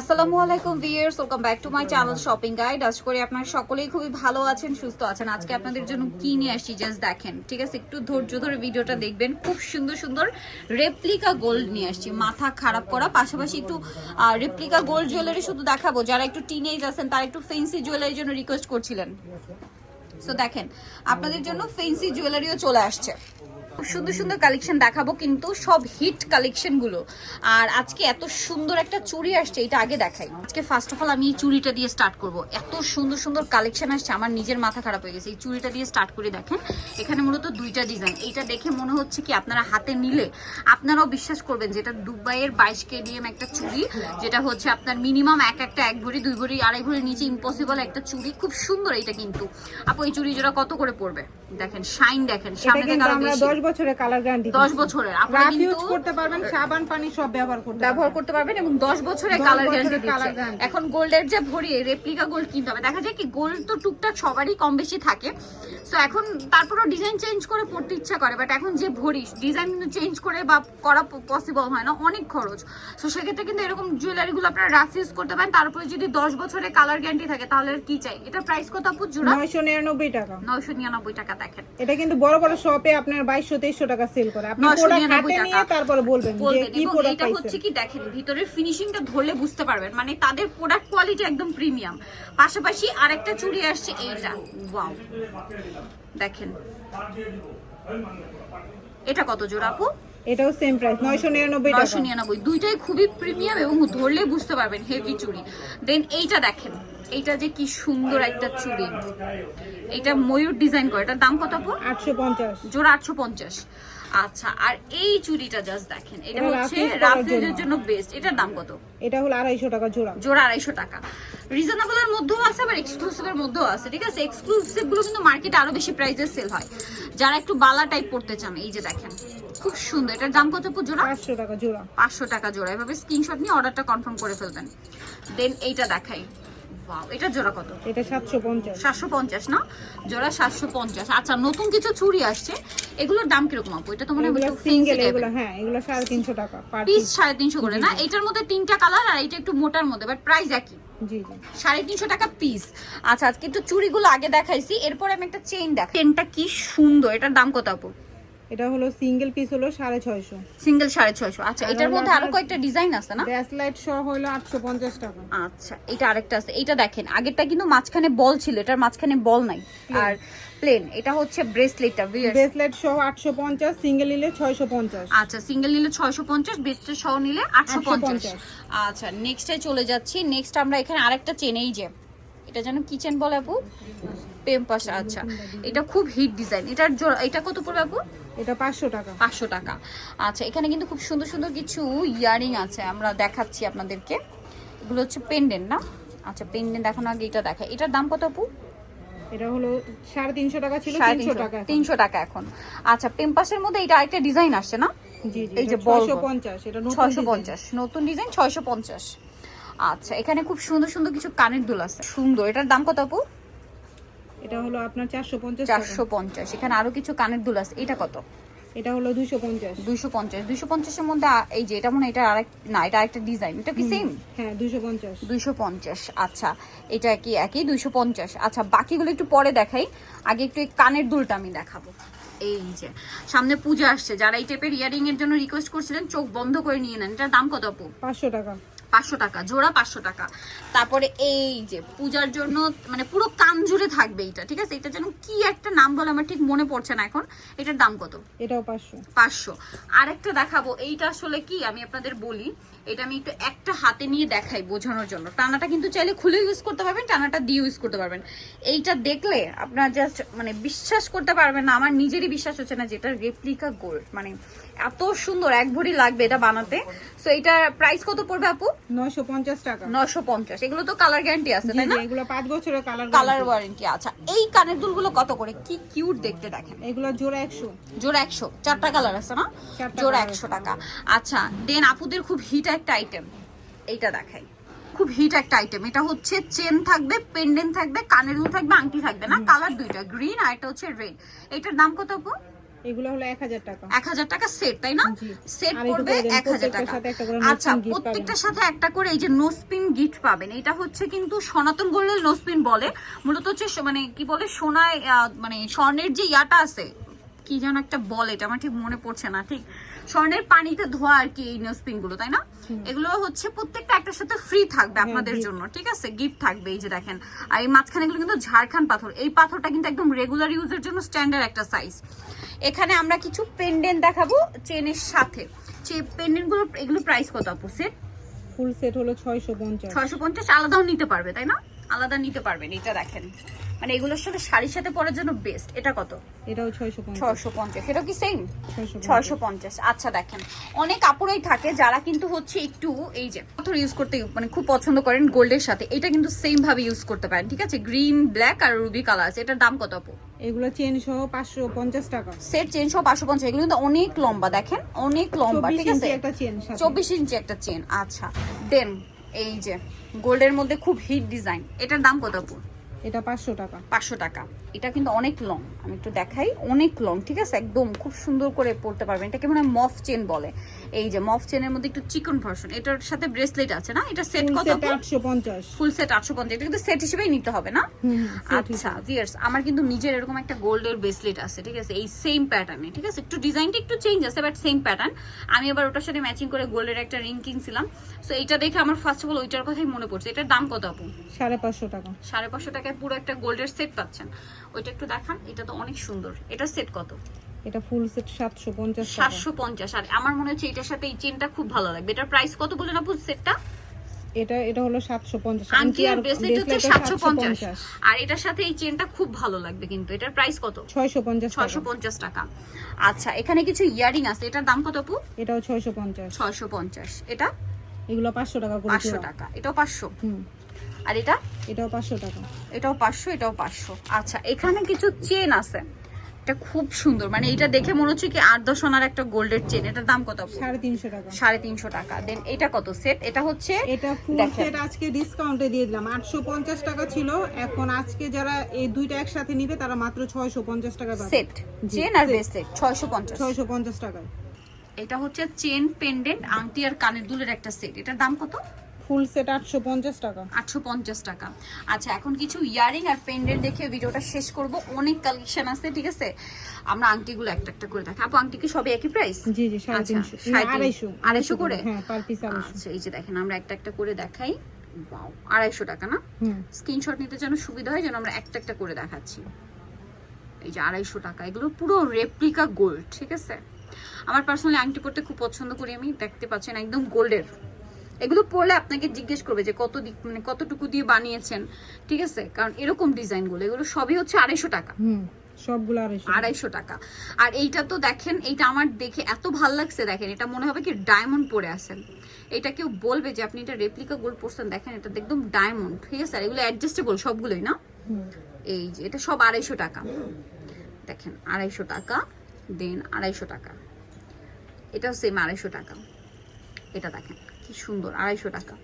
আসসালামু আলাইকুম viewers welcome back to my channel shopping guide. আশা করি আপনারা সকলেই খুবই ভালো আছেন, সুস্থ আছেন। আজকে আপনাদের জন্য কি নিয়ে আসছি জাস্ট দেখেন, ঠিক আছে? একটু ধৈর্য ধরে ভিডিওটা দেখবেন। খুব সুন্দর সুন্দর রেপ্লিকা গোল্ড নিয়ে আসছি। মাথা খারাপ করা, পাশাপাশি একটু রেপ্লিকা গোল্ড জুয়েলারি শুধু দেখাবো। যারা একটু টিনেজ আছেন, তারা একটু ফেন্সি জুয়েলারির জন্য রিকোয়েস্ট করছিলেন। সো দেখেন, আপনাদের জন্য ফেন্সি জুয়েলারিও চলে আসছে। সুন্দর সুন্দর কালেকশন দেখাবো কিন্তু সব হিট কালেকশনগুলো। আর আজকে এত সুন্দর একটা চুড়ি আসছে, এটা আগে দেখাই। আজকে ফার্স্ট অফ অল আমি এই চুড়িটা দিয়ে স্টার্ট করব। এত সুন্দর সুন্দর কালেকশন আসছে, আমার নিজের মাথা খারাপ হয়ে গেছে। এই চুড়িটা দিয়ে স্টার্ট করে দেখেন, এখানে মূলত দুইটা ডিজাইন এইটা দেখে মনে হচ্ছে কি আপনারা হাতে নিলে, আপনারাও বিশ্বাস করবেন যেটা দুবাইয়ের বাইশ কেডিএম একটা চুড়ি, যেটা হচ্ছে আপনার মিনিমাম এক একটা, এক ভরি, দুই ভরি, আড়াই ভরির নিচে ইম্পসিবল একটা চুড়ি। খুব সুন্দর এটা কিন্তু। আপু এই চুড়ি জোড়া কত করে পড়বে? দেখেন শাইন দেখেন সামনে থেকে আরও বেশি। 10 বছরের কালার গ্যারান্টি দশ বছরের আপনারা কিন্তু করতে পারবেন সাবান পানি সব ব্যবহার করতে ব্যবহার করতে পারবেন এবং দশ বছরের কালার গ্যারান্টি দিচ্ছে। এখন গোল্ডের যে ভরি রেপ্লিকা গোল্ড কিনতে হবে। দেখা যায় কি গোল্ড তো টুকটাক সবারই কম বেশি থাকে। সো এখন তারপরও ডিজাইন চেঞ্জ করে পড়তে ইচ্ছা করে বাট এখন যে ভরি ডিজাইন চেঞ্জ করে বা করা পসিবল হয় না অনেক খরচ। সো সেক্ষেত্রে কিন্তু এরকম জুয়েলারিগুলো আপনারা রাফ ইউজ করতে পারেন। তারপরে যদি দশ বছরের কালার গ্যারান্টি থাকে তাহলে কি চাই? এটা প্রাইস কত আপু জোড়া? 999 টাকা। নয়শো নিরানব্বই টাকা দেখেন। এটা কিন্তু বড় বড় শপে আপনার 2200 2300 টাকা সেল করে। আপনি প্রোডাক্ট হাতে নিয়ে তারপরে বলবেন যে কি প্রোডাক্ট এটা হচ্ছে কি দেখেন ভিতরের ফিনিশিংটা ধরলে বুঝতে পারবেন। মানে তাদের প্রোডাক্ট কোয়ালিটি একদম প্রিমিয়াম পাশাপাশি আরেকটা চুড়ি আসছে এইটা। ওয়াও দেখেন। এটা কত জোড়া আপু? এটাও সেম প্রাইস 999 নয়শো টাকা। নিরানব্বই দুইটাই খুবই প্রিমিয়াম এবং ধরলে বুঝতে পারবেন হেভি চুড়ি। দেন এইটা দেখেন এইটা যে কি সুন্দর একটা চুড়ি। এটা ময়ূর ডিজাইন করে এটার দাম কত আপু? 850 জোড়া আটশো পঞ্চাশ। আচ্ছা আর এই চুড়িটা জাস্ট দেখেন এটা হচ্ছে রাফিজ করার জন্য। বেস্ট এটার দাম কত? এটা হলো 250 টাকা জোড়া। জোড়া আড়াইশো টাকা। রিজনেবল এর মধ্যেও আছে আবার এক্সক্লুসিভ এর মধ্যেও আছে ঠিক আছে? এক্সক্লুসিভগুলো কিন্তু মার্কেটে আরও বেশি প্রাইসে সেল হয়। যারা একটু বালা টাইপ পড়তে চান এই যে দেখেন। খুব সুন্দর। এটার দাম কত জোড়া 500 টাকা জোড়া। পাঁচশো টাকা জোড়া। এভাবে স্ক্রিনশট নিয়ে অর্ডারটা কনফার্ম করে ফেলবেন। দেন এইটা দেখাই। ওয়াও এটা জোড়া কত? এটা 750 সাতশো পঞ্চাশ না? জোড়া সাতশো পঞ্চাশ। আচ্ছা নতুন কিছু চুড়ি আসছে। এগুলোর দাম আপু? এটা তো মনে হয় এগুলো সিঙ্গেল। হ্যাঁ এগুলো 350 টাকা পার পিস করে না? এটার মধ্যে তিনটা কালার আর এটা একটু মোটার মধ্যে বাট প্রাইস একই। সাড়ে তিনশো টাকা পিস আচ্ছা আজকে একটু চুড়িগুলো আগে দেখাইছি। এরপর আমি একটা চেইন দেখ চেনটা কি সুন্দর। এটার দাম কত আপু? এটা হলো সিঙ্গেল পিস হলো 650 সিঙ্গেল সাড়ে ছয়শো। আচ্ছা এটার মধ্যে আরও কয়েকটা ডিজাইন আছে না? ব্রেসলেট সহ হলো 850 টাকা। আচ্ছা এটা আরেকটা আছে। এটা দেখেন আগেরটা কিন্তু মাঝখানে বল ছিল এটার মাঝখানে বল নাই। আর প্লেন এটা হচ্ছে ব্রেসলেটটা ব্রেসলেট সহ 850 সিঙ্গেল নিলে 650 আচ্ছা সিঙ্গেল নিলে ছয়শো পঞ্চাশ বেস্টের সহ নিলে আটশো পঞ্চাশ। 850 আচ্ছা নেক্সটে চলে যাচ্ছি। নেক্সট আমরা এখানে আরেকটা চেনেই যে এটা যেন কিচেন বলে আপু? পেম্পাস আচ্ছা। এটা খুব হিট ডিজাইন। এটার এটা কত পড়বে আপু? এটা 500 টাকা। পাঁচশো টাকা। আচ্ছা এখানে কিন্তু খুব সুন্দর সুন্দর কিছু ইয়ারিং আছে। আমরা দেখাচ্ছি আপনাদেরকে। এগুলো হচ্ছে পেন্ডেন্ট না? আচ্ছা পেন্ডেন্ট দেখানো আগে এটা দেখা। এটার দাম কত আপু? এটা হলো 350 টাকা ছিল সাড়ে 300 টাকা এখন। তিনশো টাকা এখন। আচ্ছা পেম্পাসের মধ্যে এটা আরেকটা ডিজাইন আসছে না? এই যে এটা বল 650 এটা ছয়শো পঞ্চাশ। নতুন ডিজাইন ছয়শো পঞ্চাশ। আচ্ছা এখানে খুব সুন্দর সুন্দর কিছু কানের দুল আছে। সুন্দর এটার দাম কত আপু? এটা হলো আপনার 450 টাকা। চারশো পঞ্চাশ এখানে আরও কিছু কানের দুল আছে এটা কত? এটা হলো 250 দুইশো পঞ্চাশ দুইশো পঞ্চাশের মধ্যে এই যে এটা মনে এটা আরেক না এটা আরেকটা ডিজাইন এটা কি সেম হ্যাঁ 250 দুইশো পঞ্চাশ আচ্ছা এটা কি একই? দুইশো পঞ্চাশ আচ্ছা বাকিগুলো একটু পরে দেখাই। আগে একটু এই কানের দুলটা আমি দেখাবো। এই যে সামনে পূজা আসছে যারা এই টাইপের ইয়ারিং এর জন্য রিকোয়েস্ট করছিলেন চোখ বন্ধ করে নিয়ে নেন। এটার দাম কত আপু? 500 টাকা। পাঁচশো টাকা জোড়া পাঁচশো টাকা। তারপরে এই যে পূজার জন্য মানে পুরো কান জুড়ে থাকবে এটা ঠিক আছে? এটা যেন কি একটা নাম বলে আমার ঠিক মনে পড়ছে না এখন। এটার দাম কত? এটাও 500 পাঁচশো। আরেকটা দেখাবো এইটা আসলে কি আমি আপনাদের বলি এটা আমি একটু একটা হাতে নিয়ে দেখাই বোঝানোর জন্য। টানাটা কিন্তু চাইলে খুলে ইউজ করতে পারবেন টানাটা দিয়ে ইউজ করতে পারবেন। এইটা দেখলে আপনার জাস্ট মানে বিশ্বাস করতে পারবেন না আমার নিজেরই বিশ্বাস হচ্ছে না যেটা রেপ্লিকা গোল্ড মানে এত সুন্দর এক ভরি লাগবে এটা বানাতে। সো এইটার প্রাইস কত পড়বে আপু? 950 টাকা। নশো পঞ্চাশ। এগুলো তো কালার গ্যারান্টি আছে তাই না? এগুলো 5 বছরের কালার কালার ওয়ারেন্টি আচ্ছা। এই কানের দুলগুলো কত করে? কি কিউট দেখতে দেখেন। এগুলো জোড়া 100 জোড়া চারটা কালার আছে না? জোড়া colour একশো টাকা। আচ্ছা দেন আপুদের খুব হিট একটা আইটেম এইটা দেখাই। খুব হিট একটা আইটেম এটা হচ্ছে চেন থাকবে পেন্ডেন্ট থাকবে কানের দুল থাকবে আংটি থাকবে না? কালার দুইটা গ্রিন আর এটা হচ্ছে রেড এটার দাম কত আপু? এগুলো হলো টাকা। টাকা সেট তাই না? সেট পড়বে টাকা। আচ্ছা প্রত্যেকটার সাথে একটা করে এই যে নোসপিন গিফট পাবেন এটা হচ্ছে কিন্তু সনাতন গোল্ডের নোসপিন বলে। মূলত হচ্ছে মানে কি বলে সোনায় মানে স্বর্ণের যে ইয়াটা আছে কি যেন একটা বলে এটা আমার ঠিক মনে পড়ছে না ঠিক? স্বর্ণের পানিতে ধোয়া আর কি এই নোসপিনগুলো তাই না? এগুলো হচ্ছে প্রত্যেকটা একটার সাথে ফ্রি থাকবে হ্যাঁ, আপনাদের জন্য ঠিক আছে? গিফট থাকবে এই যে দেখেন। আর এই মাঝখানে এগুলো কিন্তু ঝাড়খান পাথর এই পাথরটা কিন্তু একদম রেগুলার ইউজের জন্য স্ট্যান্ডার্ড একটা সাইজ এখানে আমরা কিছু পেন্ডেন্ট দেখাবো চেনের সাথে। যে পেন্ডেন্টগুলো এগুলো প্রাইস কত আপু সেট ফুল সেট হলো ছয়শো পঞ্চাশ। ছয়শো পঞ্চাশ আলাদাও নিতে পারবে তাই না? আলাদা নিতে পারবেন এটা দেখেন। মানে এগুলোর সাথে শাড়ির সাথে পরার জন্য বেস্ট এটা কত? এটাও ছয়শো পঞ্চাশ। ছয়শো পঞ্চাশ। এটা কি সেম ছয়শো ছয়শো পঞ্চাশ। আচ্ছা দেখেন। অনেক কাপড়ই থাকে যারা কিন্তু হচ্ছে একটু এই যে পাথর ইউজ করতে মানে খুব পছন্দ করেন গোল্ডের সাথে এটা কিন্তু সেম ভাবে ইউজ করতে পারেন ঠিক আছে? গ্রিন ব্ল্যাক আর রুবি কালার আছে। এটার দাম কত আপু? এগুলো চেন সহ পাঁচশো পঞ্চাশ টাকা। সেট চেন পাঁচশো পঞ্চাশ। এগুলো কিন্তু অনেক লম্বা দেখেন? অনেক লম্বা ঠিক আছে? ইঞ্চি একটা চেন সাথে। চব্বিশ ইঞ্চি একটা চেন আচ্ছা। দেন এই যে গোল্ডের মধ্যে খুব হিট ডিজাইন এটার দাম কত আপু? এটা পাঁচশো টাকা। পাঁচশো টাকা। এটা কিন্তু অনেক লং আমি একটু দেখাই অনেক লং ঠিক আছে? একদম খুব সুন্দর করে পড়তে পারবেন। এটাকে মানে মফ চেন বলে। এই যে মফ চেনের মধ্যে একটু চিকন ভার্সন এটার সাথে ব্রেসলেট আছে না? এটা সেট কত? সেট আটশো পঞ্চাশ। ফুল সেট আটশো পঞ্চাশ। এটা কিন্তু সেট হিসেবেই নিতে হবে না? আচ্ছা ভিয়ার্স আমার কিন্তু নিজের এরকম একটা গোল্ডের ব্রেসলেট আছে ঠিক আছে? এই সেম প্যাটার্নে ঠিক আছে? একটু ডিজাইনটা একটু চেঞ্জ আছে বাট সেম প্যাটার্ন আমি আবার ওটার সাথে ম্যাচিং করে গোল্ডের একটা রিং কিনছিলাম। সো এইটা দেখে আমার ফার্স্ট অফ অল ওইটার কথাই মনে পড়ছে। এটার দাম কত আপু? সাড়ে পাঁচশো টাকা। সাড়ে পাঁচশো টাকায় পুরো একটা গোল্ডের সেট পাচ্ছেন। ওইটা একটু দেখান এটা তো অনেক সুন্দর। এটা সেট কত? এটা ফুল সেট সাতশো পঞ্চাশ টাকা। সাতশো পঞ্চাশ। আর আমার মনে হচ্ছে এটার সাথে এই চেনটা খুব ভালো লাগবে। এটার প্রাইস কত বলে না সেটটা এটা এটা হলো সাতশো পঞ্চাশ। আংটি আর ব্রেসলেট হচ্ছে সাতশো পঞ্চাশ। আর এটার সাথে এই চেনটা খুব ভালো লাগবে কিন্তু। এটার প্রাইস কত? ছয়শো পঞ্চাশ ছয়শো টাকা পঞ্চাশ টাকা। আচ্ছা এখানে কিছু ইয়ারিং আছে। এটার দাম কত আপু? এটাও ছয়শো পঞ্চাশ। ছয়শো পঞ্চাশ। এটা? এগুলো পাঁচশো টাকা করে পাঁচশো জোড়া। টাকা। এটাও পাঁচশো? হুম। আর এটা? এটাও পাঁচশো টাকা। এটাও পাঁচশো এটাও পাঁচশো। আচ্ছা এখানে কিছু চেন আছে। এটা খুব সুন্দর। মানে এটা দেখে মনে হচ্ছে কি আট দশ আনার একটা গোল্ডের চেন। এটার দাম কত? সাড়ে তিনশো টাকা। সাড়ে তিনশো টাকা। দেন এটা কত সেট? এটা হচ্ছে এটা ফুল সেট আজকে ডিসকাউন্টে দিয়ে দিলাম। আটশো পঞ্চাশ টাকা ছিল। এখন আজকে যারা এই দুইটা একসাথে নিবে তারা মাত্র ছয়শো পঞ্চাশ টাকা সেট। চেন আর। ব্রেসলেট ছয়শো পঞ্চাশ। ছয়শো পঞ্চাশ টাকা এটা হচ্ছে চেন পেন্ডেন্ট আংটি আর কানের দুলের একটা সেট। এটার দাম কত? ফুল সেট আটশো পঞ্চাশ টাকা। আটশো পঞ্চাশ টাকা। আচ্ছা এখন কিছু ইয়ারিং আর পেন্ডেন্ট দেখে ভিডিওটা শেষ করব। অনেক কালেকশন আছে ঠিক আছে? আমরা আংটিগুলো একটা একটা করে দেখি। আপু আংটি কি সবে একই প্রাইস জি জি আচ্ছা, আড়াইশো। আড়াইশো করে? হ্যাঁ পার পিস আচ্ছা এই যে দেখেন আমরা একটা একটা করে দেখাই। আড়াইশো টাকা না? স্ক্রিনশট নিতে যেন সুবিধা হয় যেন আমরা একটা একটা করে দেখাচ্ছি। এই যে আড়াইশো টাকা এগুলো পুরো রেপ্লিকা গোল্ড ঠিক আছে? আমার পার্সোনালি আংটি পরতে খুব পছন্দ করি আমি। দেখতে পাচ্ছেন একদম গোল্ডের এগুলো পরলে আপনাকে জিজ্ঞেস করবে যে কত দিক মানে কতটুকু দিয়ে বানিয়েছেন ঠিক আছে? কারণ এরকম ডিজাইনগুলো এগুলো সবই হচ্ছে আড়াইশো টাকা। হুম সবগুলো আড়াইশো আড়াইশো টাকা। আর এইটা তো দেখেন এইটা আমার দেখে এত ভালো লাগছে দেখেন এটা মনে হবে কি ডায়মন্ড পরে আছেন। এটা কেউ বলবে যে আপনি এটা রেপ্লিকা গোল্ড পরছেন দেখেন এটা একদম ডায়মন্ড ঠিক আছে? আর এগুলো অ্যাডজাস্টেবল সবগুলোই না? এই যে এটা সব আড়াইশো টাকা। দেখেন আড়াইশো টাকা দেন আড়াইশো টাকা। এটাও সেম আড়াইশো টাকা। এটা দেখেন। কি সুন্দর আড়াইশো টাকা।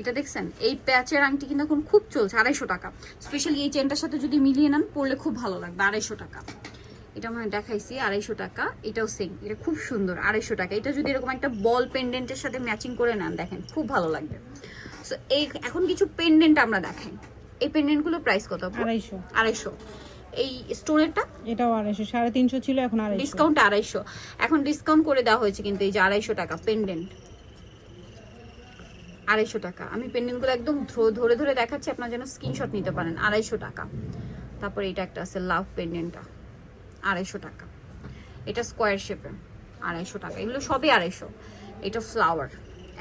এটা দেখছেন? এই প্যাচের আংটি কিন্তু এখন খুব চলছে আড়াইশো টাকা। স্পেশালি এই চেনটার সাথে যদি মিলিয়ে নেন পরলে খুব ভালো লাগবে আড়াইশো টাকা। এটা মানে দেখাইছি আড়াইশো টাকা। এটাও সেম এটা খুব সুন্দর আড়াইশো টাকা। এটা যদি এরকম একটা বল পেন্ডেন্টের সাথে ম্যাচিং করে নেন দেখেন খুব ভালো লাগবে। সো এই এখন কিছু পেন্ডেন্ট আমরা দেখাই। এই পেন্ডেন্টগুলো প্রাইস কত? আড়াইশো। আড়াইশো। এই স্টোনেরটা এটাও আড়াইশো সাড়ে তিনশো ছিল এখন আড়াইশো। ডিসকাউন্ট আড়াইশো। এখন ডিসকাউন্ট করে দেওয়া হয়েছে কিন্তু এই যে আড়াইশো টাকা পেন্ডেন্ট আড়াইশো টাকা। আমি পেন্ডেন্টগুলো একদম ধরে ধরে দেখাচ্ছি, আপনার যেন স্ক্রিনশট নিতে পারেন। আড়াইশো টাকা। তারপরে এটা একটা আছে লাভ পেন্ডেন্টটা আড়াইশো টাকা। এটা স্কোয়ার শেপে আড়াইশো টাকা। এগুলো সবই আড়াইশো। এটা ফ্লাওয়ার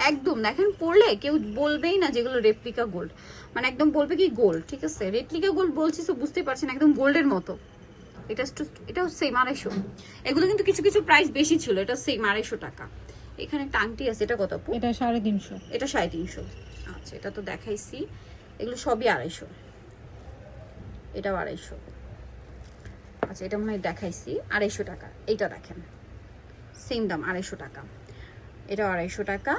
একদম, দেখেন, পড়লে কেউ বলবেই না যেগুলো রেপ্লিকা গোল্ড মানে একদম বলবে কি গোল্ড ঠিক আছে? রেপ্লিকা গোল্ড বলছি তো বুঝতেই পারছেন, একদম গোল্ডের মতো। এটা এটাও সেম আড়াইশো। এগুলো কিন্তু কিছু কিছু প্রাইস বেশি ছিল। এটা সেম আড়াইশো টাকা। এখানে একটা আংটি আছে এটা কত? এটা সাড়ে তিনশো। এটা সাড়ে তিনশো। আচ্ছা এটা তো দেখাইছি। এগুলো সবই আড়াইশো। এটাও আড়াইশো। আচ্ছা এটা মনে হয় দেখাইছি। আড়াইশো টাকা। এইটা দেখেন। সেম দাম আড়াইশো টাকা। এটা আড়াইশো টাকা।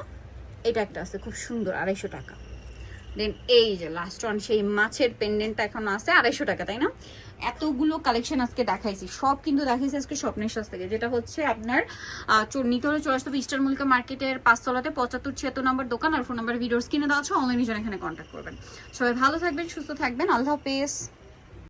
এটা একটা আছে খুব সুন্দর আড়াইশো টাকা। দেন এই যে লাস্ট ওয়ান সেই মাছের পেন্ডেন্টটা এখন আছে, আড়াইশো টাকা, তাই না? এতগুলো কালেকশন আজকে দেখাইছি। সব কিন্তু দেখাইছি আজকে স্বপ্নের সাজ থেকে। যেটা হচ্ছে আপনার নিতরে চলে আসতে ইস্টার মল্লিকা মার্কেটের পাঁচতলাতে, পঁচাত্তর ছিয়াত্তর নম্বর দোকান, আর ফোন নাম্বার ভিডিওস কিনে দেওয়া আছে অনলাইনে এখানে কন্ট্যাক্ট করবেন। সবাই ভালো থাকবেন, সুস্থ থাকবেন। আল্লাহ হাফেজ।